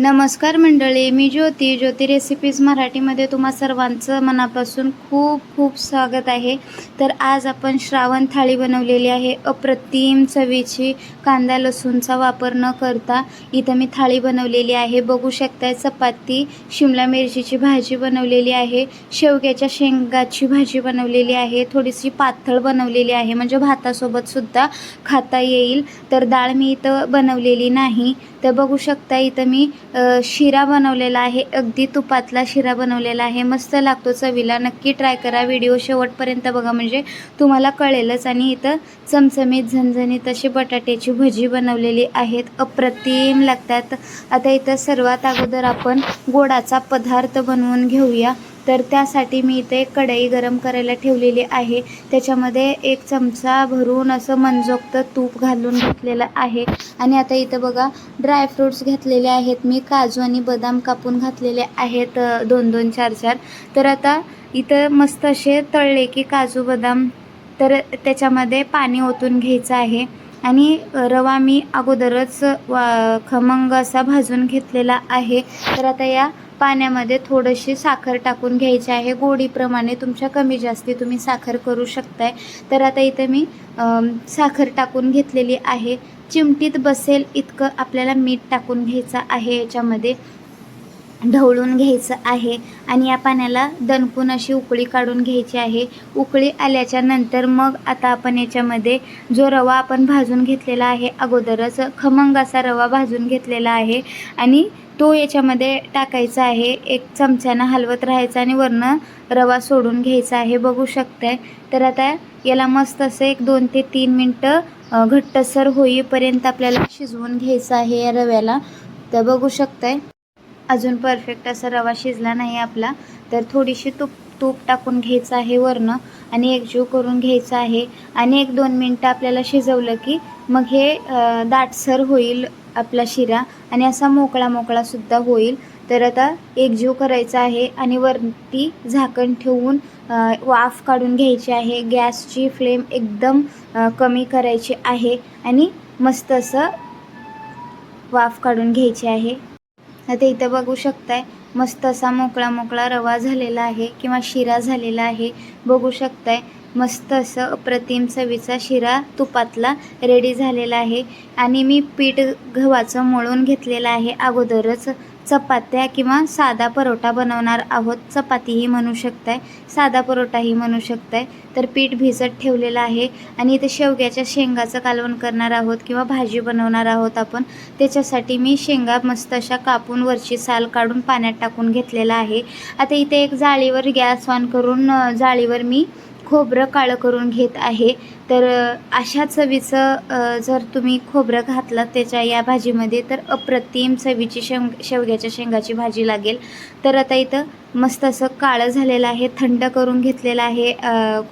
नमस्कार मंडळी मी ज्योती. ज्योती रेसिपीज मराठीमध्ये तुम्हा सर्वांचं मनापासून खूप खूप स्वागत आहे. तर आज आपण श्रावण थाळी बनवलेली आहे. अप्रतिम चवीची कांदा लसूणचा वापर न करता इथं मी थाळी बनवलेली आहे. बघू शकताय चपाती शिमला मिरचीची भाजी बनवलेली आहे. शेवग्याच्या शेंगाची भाजी बनवलेली आहे. थोडीशी पातळ बनवलेली आहे. म्हणजे भातासोबत सुद्धा खाता येईल. तर डाळ मी इथं बनवलेली नाही. तर बघू शकता इथं मी शिरा बनवलेला आहे. अगदी तुपातला शिरा बनवलेला आहे. मस्त लागतो चवीला. नक्की ट्राय करा. व्हिडिओ शेवटपर्यंत बघा. म्हणजे तुम्हाला कळेलच. आणि इथं चमचमीत झणझणीत अशी बटाट्याची भजी बनवलेली आहेत. अप्रतिम लागतात. आता इथं सर्वात अगोदर आपण गोडाचा पदार्थ बनवून घेऊया. तर त्यासाठी मी इथे एक कढई गरम करायला ठेवलेली आहे. त्याच्यामध्ये एक चमचा भरून असं मनजोक्त तूप घालून घेतलेलं आहे. आणि आता इथं बघा ड्रायफ्रूट्स घातलेले आहेत. मी काजू आणि बदाम कापून घातलेले आहेत दोन दोन चार चार. तर आता इथं मस्त असे तळले की काजू बदाम तर त्याच्यामध्ये पाणी ओतून घ्यायचं आहे. आणि रवा मी अगोदरच वा खमंग असा भाजून घेतलेला आहे. तर आता या पाण्यामध्ये थोडीशी साखर टाकून घ्यायची आहे. गोडीप्रमाणे तुमच्या कमी जास्ती तुम्ही साखर करू शकताय. तर आता इथं मी साखर टाकून घेतलेली आहे. चिमटीत बसेल इतकं आपल्याला मीठ टाकून घ्यायचं आहे याच्यामध्ये. ढवळून घ्यायचं आहे आणि या पाण्याला दणकून अशी उकळी काढून घ्यायची आहे. उकळी आल्याच्यानंतर मग आता आपण याच्यामध्ये जो रवा आपण भाजून घेतलेला आहे अगोदरच खमंग असा रवा भाजून घेतलेला आहे आणि तो याच्यामध्ये टाकायचा आहे. एक चमच्यानं हलवत राहायचा आणि वरनं रवा सोडून घ्यायचा आहे. बघू शकताय. तर आता याला मस्त असं एक दोन ते तीन मिनटं घट्टसर होईपर्यंत आपल्याला शिजवून घ्यायचं आहे या रव्याला. तर बघू शकताय. अजून परफेक्ट असा रवा शिजला नाही आपला तर थोडीशी तूप तूप टाकून घ्यायचं आहे वरनं आणि एकजीव करून घ्यायचं आहे. आणि एक दोन मिनटं आपल्याला शिजवलं की मग हे दाटसर होईल आपला शिरा आणि असा मोकळा मोकळासुद्धा होईल. तर आता एकजीव करायचा आहे आणि वरती झाकण ठेवून वाफ काढून घ्यायची आहे. गॅसची फ्लेम एकदम कमी करायची आहे आणि मस्त असं वाफ काढून घ्यायची आहे. आता इथं बघू शकताय मस्त असा मोकळा मोकळा रवा झालेला आहे किंवा शिरा झालेला आहे. बघू शकताय मस्त असं अप्रतिम चवीचा शिरा तुपातला रेडी झालेला आहे. आणि मी पीठ गव्हाचं मळून घेतलेलं आहे अगोदरच. चपात्या किंवा साधा परोठा बनवणार आहोत. चपातीही म्हणू शकताय. साधा परोठाही म्हणू शकताय. तर पीठ भिजत ठेवलेलं आहे आणि इथे शेवग्याच्या शेंगाचं कालवण करणार आहोत किंवा भाजी बनवणार आहोत आपण. त्याच्यासाठी मी शेंगा मस्त अशा कापून वरची साल काढून पाण्यात टाकून घेतलेला आहे. आता इथे एक जाळीवर गॅस ऑन करून जाळीवर मी खोबरं काळं करून घेत आहे. तर अशा चवीचं जर तुम्ही खोबरं घातलं त्याच्या या भाजीमध्ये तर अप्रतिम चवीची शेंग शेवग्याच्या शेंगाची भाजी लागेल. तर आता इथं मस्त असं काळं झालेलं आहे थंड करून घेतलेलं आहे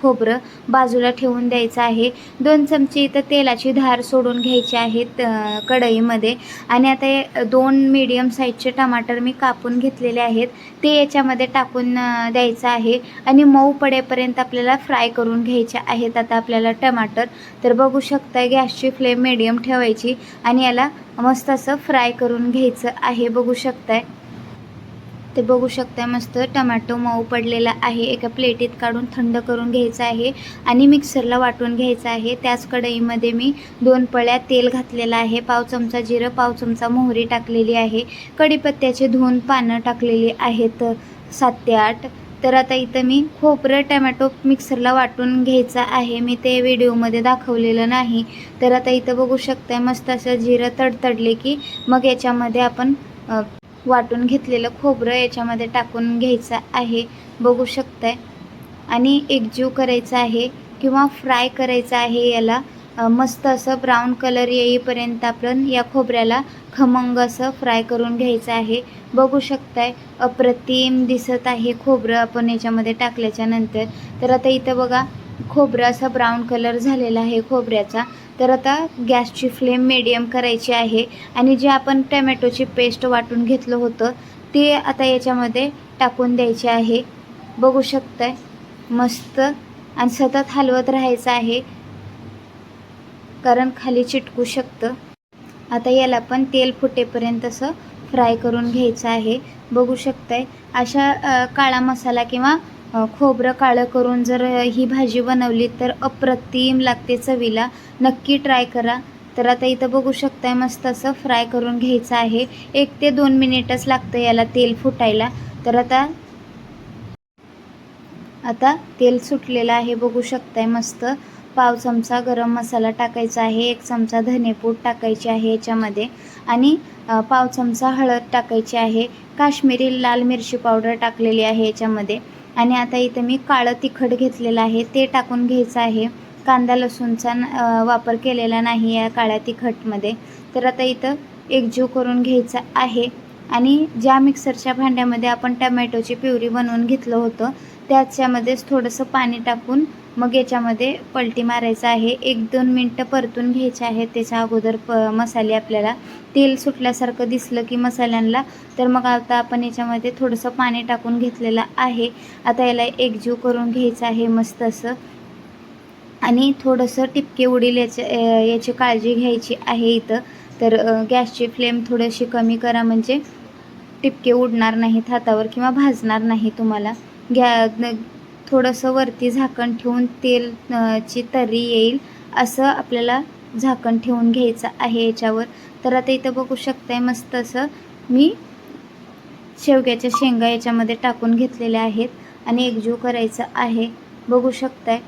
खोबरं. बाजूला ठेवून द्यायचं आहे. दोन चमचे इथं तेलाची धार सोडून घ्यायची आहेत कढईमध्ये. आणि आता दोन मीडियम साईजचे टमाटर मी कापून घेतलेले आहेत. ते याच्यामध्ये टाकून द्यायचं आहे. आणि मऊ पडेपर्यंत आपल्याला फ्राय करून घ्यायचे आहेत. आता आपल्याला टमाटर तर बघू शकता गॅसची फ्लेम मिडियम ठेवायची आणि याला मस्त असं फ्राय करून घ्यायचं आहे. बघू शकताय. ते बघू शकताय मस्त टमॅटो मऊ पडलेला आहे. एका प्लेटीत काढून थंड करून घ्यायचं आहे आणि मिक्सरला वाटून घ्यायचं आहे. त्याच कढईमध्ये मी दोन पळ्या तेल घातलेलं आहे. पाव चमचा जिरं पाव चमचा मोहरी टाकलेली आहे. कढीपत्त्याचे धुवून पानं टाकलेली आहेत. सात ते आठ. तर आता इथं मी खोबरं टमॅटो मिक्सरला वाटून घ्यायचं आहे. मी ते व्हिडिओमध्ये दाखवलेलं नाही. तर आता इथं बघू शकताय मस्त असं जिरं तडतडले की मग याच्यामध्ये आपण वाटून घेतलेलं खोबरं याच्यामध्ये टाकून घ्यायचं आहे. बघू शकताय. आणि एकजीव करायचं आहे किंवा फ्राय करायचं आहे याला. मस्त असं ब्राऊन कलर येईपर्यंत आपण या खोबऱ्याला खमंग असं फ्राय करून घ्यायचं आहे. बघू शकताय अप्रतिम दिसत आहे खोबरं आपण याच्यामध्ये टाकल्याच्या नंतर. तर आता इथं बघा खोबरं असा ब्राऊन कलर झालेला आहे खोबऱ्याचा. तर आता गॅसची फ्लेम मिडियम करायची आहे. आणि जे आपण टमॅटोची पेस्ट वाटून घेतलं होतं ते आता याच्यामध्ये टाकून द्यायचे आहे. बघू शकताय मस्त आणि सतत हलवत राहायचं आहे. कारण खाली चिटकू शकतं. आता याला पण तेल फुटेपर्यंत असं फ्राय करून घ्यायचं आहे. बघू शकताय अशा काळा मसाला किंवा खोबरं काळं करून जर ही भाजी बनवली तर अप्रतिम लागते चवीला. नक्की ट्राय करा. तर आता इथं बघू शकताय मस्त असं फ्राय करून घ्यायचं आहे. एक ते दोन मिनिटच लागतं याला तेल फुटायला. तर आता आता तेल सुटलेलं आहे बघू शकताय मस्त. पाव चमचा गरम मसाला टाकायचा आहे एक चमचा धनेपूड टाकायची आहे याच्यामध्ये आणि पाव चमचा हळद टाकायची आहे काश्मीरी लाल मिरची पावडर टाकलेली आहे याच्यामध्ये आणि आता इथं मी काळं तिखट घेतलेलं आहे ते टाकून घ्यायचं आहे. कांदा लसूणचा न- वापर केलेला नाही या काळ्या तिखटमध्ये. तर आता इथं एकजीव करून घ्यायचा आहे आणि ज्या मिक्सरच्या भांड्यामध्ये आपण टमॅटोची प्युरी बनवून घेतलं होतं त्याच्यामध्येच थोडंसं पाणी टाकून मग याच्यामध्ये पलटी मारायचं आहे. एक दोन मिनटं परतून घ्यायचे आहेत त्याच्या अगोदर प मसाले आपल्याला तेल सुटल्यासारखं दिसलं की मसाल्यांना. तर मग आता आपण याच्यामध्ये थोडंसं पाणी टाकून घेतलेलं आहे. आता याला एकजीव करून घ्यायचं आहे मस्त असं. आणि थोडंसं टिपके उडील याच्या याची काळजी घ्यायची आहे इथं. तर गॅसची फ्लेम थोडीशी कमी करा म्हणजे टिपके उडणार नाहीत हातावर किंवा भाजणार नाही तुम्हाला. गॅ थोडंसं वरती झाकण ठेवून तेल ची तरी येईल असं आपल्याला झाकण ठेवून घ्यायचं आहे याच्यावर. तर आता इथं बघू शकताय मस्त असं मी शेवग्याच्या शेंगा याच्यामध्ये टाकून घेतलेल्या आहेत आणि एकजीव करायचं आहे. बघू शकताय.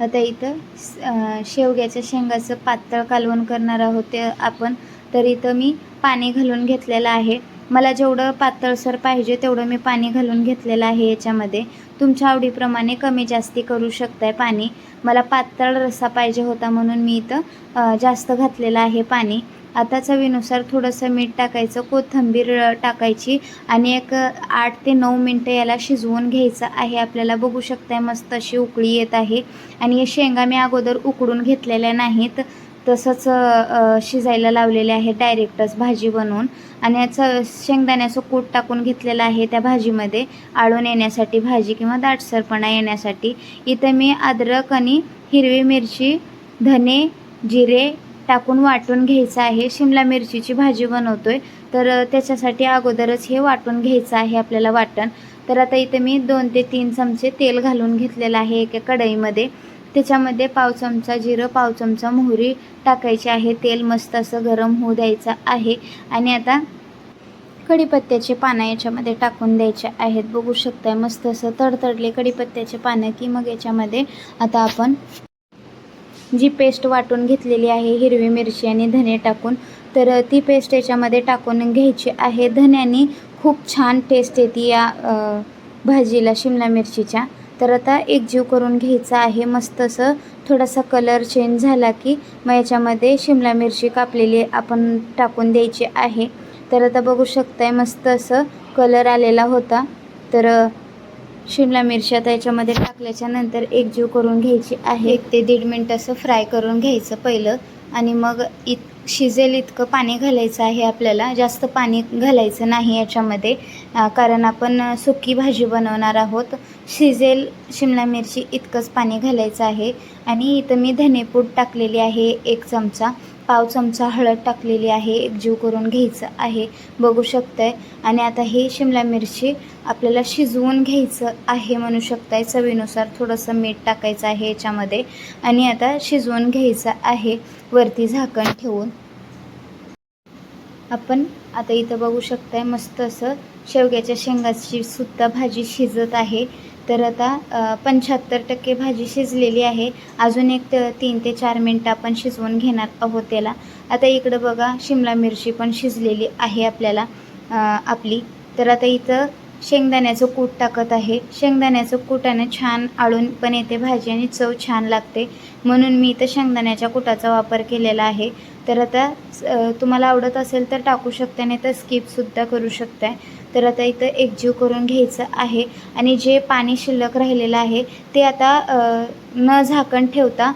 आता इथं शेवग्याच्या शेंगाचं पातळ कालवण करणार आहोत ते आपण. तर इथं मी पाणी घालून घेतलेलं आहे. मला जेवढं पातळसर पाहिजे तेवढं मी पाणी घालून घेतलेलं आहे याच्यामध्ये. तुमच्या आवडीप्रमाणे कमी जास्ती करू शकताय पाणी. मला पातळ रस्सा पाहिजे होता म्हणून मी इथं जास्त घातलेलं आहे पाणी. आता चवीनुसार थोडंसं मीठ टाकायचं कोथिंबीर टाकायची आणि एक आठ ते नऊ मिनटं याला शिजवून घ्यायचं आहे. आपल्याला बघू शकताय मस्त अशी उकळी येत आहे. आणि या शेंगा मी अगोदर उकडून घेतलेल्या नाहीत. तसंच शिजायला लावलेले आहे डायरेक्टच भाजी बनवून. आणि याचं शेंगदाण्याचं कूट टाकून घेतलेलं आहे त्या भाजीमध्ये. आळून येण्यासाठी भाजी किंवा दाटसरपणा येण्यासाठी. इथं मी अद्रक आणि हिरवी मिरची धने जिरे टाकून वाटून घ्यायचं आहे. शिमला मिरचीची भाजी बनवतोय. तर त्याच्यासाठी अगोदरच हे वाटून घ्यायचं आहे आपल्याला वाटण. तर आता इथे मी दोन ते तीन चमचे तेल घालून घेतलेलं आहे एका कढईमध्ये. त्याच्यामध्ये पाव चमचा जिरं पाव चमचा मोहरी टाकायची आहे. तेल मस्त असं गरम होऊ द्यायचं आहे. आणि आता कढीपत्त्याचे पानं याच्यामध्ये टाकून द्यायचे आहेत. बघू शकताय मस्त असं तडतडले कढीपत्त्याचे पानं की मग याच्यामध्ये आता आपण जी पेस्ट वाटून घेतलेली आहे हिरवी मिरची आणि धने टाकून तर ती पेस्ट याच्यामध्ये टाकून घ्यायची आहे. धन्याने खूप छान टेस्ट येते या भाजीला शिमला मिरचीच्या. तर आता एकजीव करून घ्यायचा आहे. मस्त असं थोडासा कलर चेंज झाला की मग याच्यामध्ये शिमला मिरची कापलेली आपण टाकून द्यायची आहे. तर आता बघू शकताय मस्त असं कलर आलेला होता. तर शिमला मिरची आता याच्यामध्ये टाकल्याच्या नंतर एकजीव करून घ्यायची आहे. एक ते दीड मिनटं असं फ्राय करून घ्यायचं पहिलं. आणि मग इत शिजेल इतकं पाणी घालायचं आहे आपल्याला. जास्त पाणी घालायचं नाही याच्यामध्ये. कारण आपण सुकी भाजी बनवणार आहोत. शिजेल शिमला मिरची इतकंच पाणी घालायचं आहे. आणि इथं मी धनेपूड टाकलेली आहे एक चमचा. पाव चमचा हळद टाकलेली आहे एकजीव करून घ्यायचं आहे. बघू शकताय. आणि आता ही शिमला मिरची आपल्याला शिजवून घ्यायचं आहे म्हणू शकताय. चवीनुसार थोडंसं मीठ टाकायचं आहे याच्यामध्ये. आणि आता शिजवून घ्यायचं आहे. वरती झाकण ठेवून. आपण आता इथं बघू शकताय मस्त असं शेवग्याच्या शेंगाची सुद्धा भाजी शिजत आहे. तर आता पंच्याहत्तर टक्के भाजी शिजलेली आहे. अजून एक त- तीन ते चार मिनटं आपण शिजवून घेणार आहोत त्याला. आता इकडं बघा शिमला मिरची पण शिजलेली आहे आपल्याला आपली. तर आता इथं शेंगदाण्याचं कूट टाकत आहे. शेंगदाण्याचं कुटाने छान आळून पण येते भाजी आणि चव छान लागते. म्हणून मी इथं शेंगदाण्याच्या कुटाचा वापर केलेला आहे. तर आता तुम्हाला आवडत असेल तर टाकू शकता नाही तर स्किपसुद्धा करू शकताय. तर आता इथं एकजीव करून घ्यायचं आहे आणि जे पाणी शिल्लक राहिलेलं आहे ते आता न झाकण ठेवता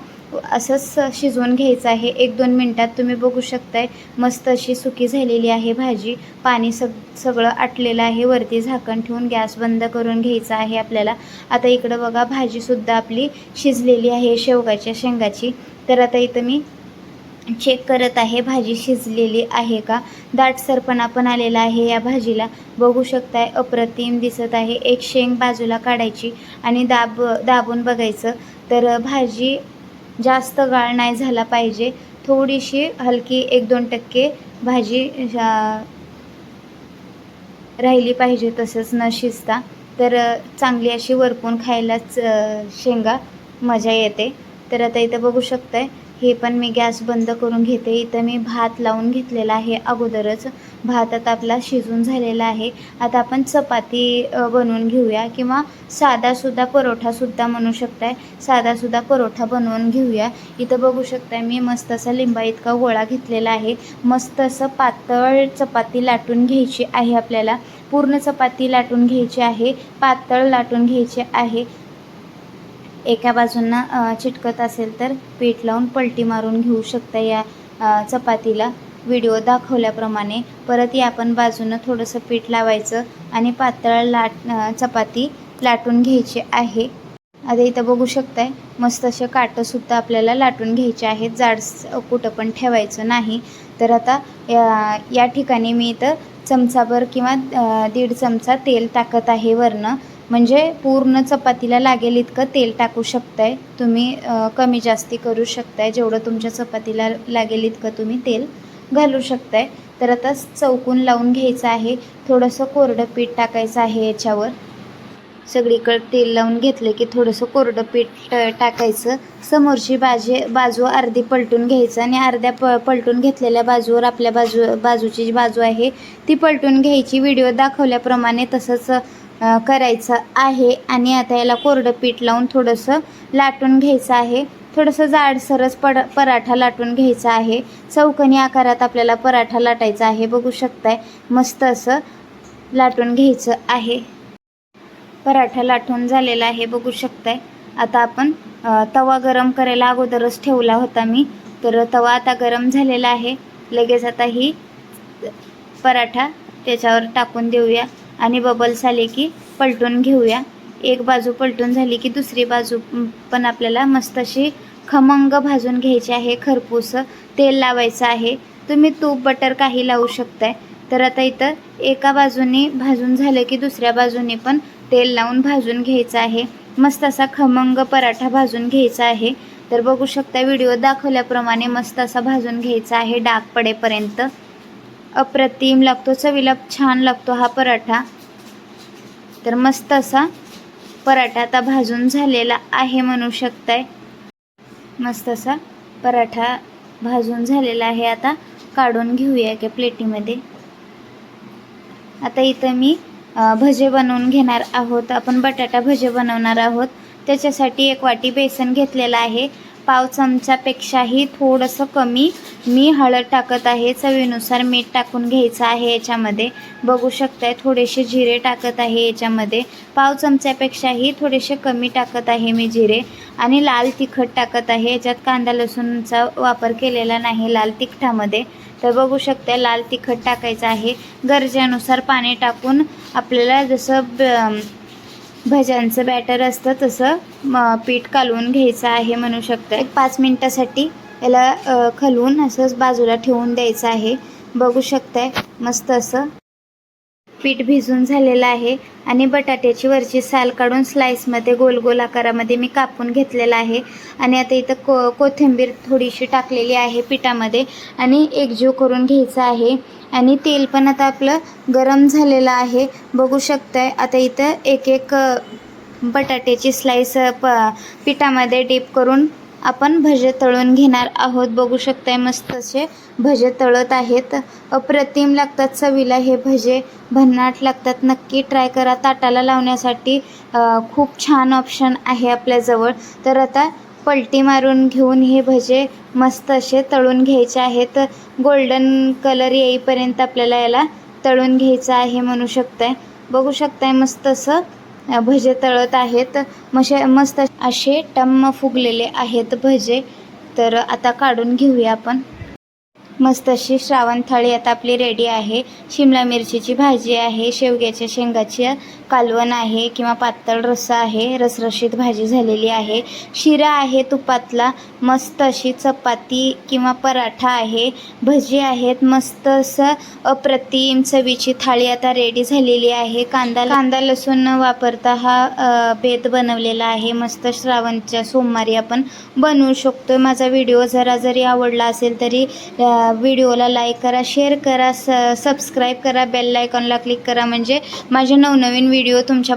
असंच शिजवून घ्यायचं आहे. एक दोन मिनटात तुम्ही बघू शकताय मस्त अशी सुकी झालेली आहे भाजी. पाणी सग सगळं आटलेलं आहे वरती झाकण ठेवून गॅस बंद करून घ्यायचा आहे आपल्याला. आता इकडं बघा भाजीसुद्धा आपली शिजलेली आहे शेवगाच्या शेंगाची. तर आता इथं मी चेक करत आहे भाजी शिजलेली आहे का? दाटसरपणा पण आलेला आहे या भाजीला. बघू शकताय अप्रतिम दिसत आहे. एक शेंग बाजूला काढायची आणि दाब दाबून बघायचं. तर भाजी जास्त गाळ नाही झाला पाहिजे. थोडीशी हलकी एक दोन टक्के भाजी राहिली पाहिजे तसंच न शिजता. तर चांगली अशी वरपून खायलाच शेंगा मजा येते. तर आता इथं बघू शकताय हे पण मी गॅस बंद करून घेते. इथं मी भात लावून घेतलेला आहे. अगोदरच भात आता आपला शिजून झालेला आहे. आता आपण चपाती बनवून घेऊया किंवा साधासुद्धा परोठासुद्धा म्हणू शकताय. साधासुद्धा परोठा बनवून घेऊया. इथं बघू शकताय मी मस्त असा लिंबा इतका गोळा घेतलेला आहे. मस्त असं पातळ चपाती लाटून घ्यायची आहे आपल्याला. पूर्ण चपाती लाटून घ्यायची आहे. पातळ लाटून घ्यायची आहे. एका बाजूंना चिटकत असेल तर पीठ लावून पलटी मारून घेऊ शकता या चपातीला. व्हिडिओ दाखवल्याप्रमाणे परत या आपण बाजूनं थोडंसं पीठ लावायचं आणि पातळ लाट चपाती लाटून घ्यायची आहे. आता इथं बघू शकताय मस्त असे काटंसुद्धा आपल्याला लाटून घ्यायचे आहेत. जाड कुठं पण ठेवायचं नाही. तर आता या या ठिकाणी मी इथं चमचाभर किंवा दीड चमचा तेल टाकत आहे वरनं. म्हणजे पूर्ण चपातीला लागेल इतकं तेल टाकू शकताय. तुम्ही कमी जास्ती करू शकताय. जेवढं तुमच्या चपातीला लागेल इतकं तुम्ही तेल घालू शकताय. तर आता चौकून लावून घ्यायचं आहे. थोडंसं कोरडं पीठ टाकायचं आहे याच्यावर. सगळीकडे तेल लावून घेतलं की थोडंसं कोरडं पीठ टाकायचं. समोरची बाजी बाजू अर्धी पलटून घ्यायचं आणि अर्ध्या प पलटून घेतलेल्या बाजूवर आपल्या बाजू बाजूची जी बाजू आहे ती पलटून घ्यायची. व्हिडिओ दाखवल्याप्रमाणे तसंच करायचं आहे. आणि आता याला कोरडं पीठ लावून थोडंसं लाटून घ्यायचं आहे. थोडंसं जाडसरच पड पराठा लाटून घ्यायचा आहे. चौकनी आकारात आपल्याला पराठा लाटायचा आहे. बघू शकताय मस्त असं लाटून घ्यायचं आहे. पराठा लाटून झालेला आहे. बघू शकताय. आता आपण तवा गरम करायला अगोदरच ठेवला होता मी. तर तवा आता गरम झालेला आहे. लगेच आता ही पराठा त्याच्यावर टाकून देऊया. आणि बबल्स आले की पलटून घेऊया. एक बाजू पलटून झाली की दुसरी बाजू पण आपल्याला मस्त अशी खमंग भाजून घ्यायची आहे खरपूस तेल लावायचं आहे. तुम्ही तूप बटर काही लावू शकताय. तर आता इथं एका बाजूने भाजून झालं की दुसऱ्या बाजूने पण तेल लावून भाजून घ्यायचं आहे. मस्त असा खमंग पराठा भाजून घ्यायचा आहे. तर बघू शकता व्हिडिओ दाखवल्याप्रमाणे मस्त असा भाजून घ्यायचा आहे डाग पडेपर्यंत. अप्रतिम लागतो चवीला छान लागतो हा पराठा. तर मस्त असा पराठा आता भाजून झालेला आहे म्हणू शकताय. मस्त असा पराठा भाजून झालेला आहे आता. काढून घेऊया एका प्लेटीमध्ये. आता इथं मी भजे बनवून घेणार आहोत. आपण बटाटा भजे बनवणार आहोत. त्याच्यासाठी एक वाटी बेसन घेतलेलं आहे. पाव चमचापेक्षाही थोडंसं कमी मी हळद टाकत आहे. चवीनुसार मीठ टाकून घ्यायचं आहे याच्यामध्ये. बघू शकताय थोडेसे जिरे टाकत आहे याच्यामध्ये. पाव चमच्यापेक्षाही थोडेसे कमी टाकत आहे मी जिरे. आणि लाल तिखट टाकत आहे. याच्यात कांदा लसूणचा वापर केलेला नाही लाल तिखटामध्ये. तर बघू शकता लाल तिखट टाकायचं आहे. गरजेनुसार पाणी टाकून आपल्याला जसं ब भज्यांचं बॅटर असतं तसं म पीठ कालवून घ्यायचं आहे म्हणू शकता एक पाच मिनटासाठी याला खलवून असंच बाजूला ठेवून द्यायचं आहे. बघू शकताय मस्त असं. पीठ भिजून झालेलं आहे आणि बटाट्याची वरची साल काढून स्लाईसमध्ये गोल गोल आकारामध्ये मी कापून घेतलेला आहे. आणि आता इथं को कोथिंबीर थोडीशी टाकलेली आहे पिठामध्ये आणि एकजीव करून घ्यायचं आहे. आणि तेल पण आता आपलं गरम झालेलं आहे. बघू शकताय आता इथं एक एक बटाट्याची स्लाईस प पिठामध्ये डीप करून आपण भजे तळून घेणार आहोत. बघू शकताय मस्त असे भजे तळत आहेत. अप्रतिम लागतात चवीला हे भजे. भन्नाट लागतात. नक्की ट्राय करा. ताटाला लावण्यासाठी खूप छान ऑप्शन आहे आपल्याजवळ. तर आता पलटी मारून घेऊन हे भजे मस्त असे तळून घ्यायचे आहेत. गोल्डन कलर येईपर्यंत आपल्याला याला तळून घ्यायचं आहे म्हणू शकताय. बघू शकताय मस्त असं भजे तळत आहेत. मशे मस्त असे टम्म फुगलेले आहेत भजे. तर आता काढून घेऊया आपण. मस्त अशी श्रावण थाळी आता आपली रेडी आहे. शिमला मिरचीची भाजी आहे शेवग्याच्या शेंगाची कालवण आहे किंवा पातळ रस्सा आहे रसरशीत भाजी झालेली आहे. शिरा आहे तुपातला मस्त अशी चपाती किंवा पराठा आहे. भजी आहेत मस्त असं अप्रतिम चवीची थाळी आता रेडी झालेली आहे. कांदा कांदा लसूण न वापरता हा भेद बेत बनवलेला आहे. मस्त श्रावणच्या सोमवारी आपण बनवू शकतो माझा व्हिडिओ जरा जरी आवडला असेल तरी व्हिडिओला लाईक करा शेअर करा स सबस्क्राईब करा बेल लायकॉनला क्लिक करा. म्हणजे माझे नवनवीन व्हिडिओ तुमच्या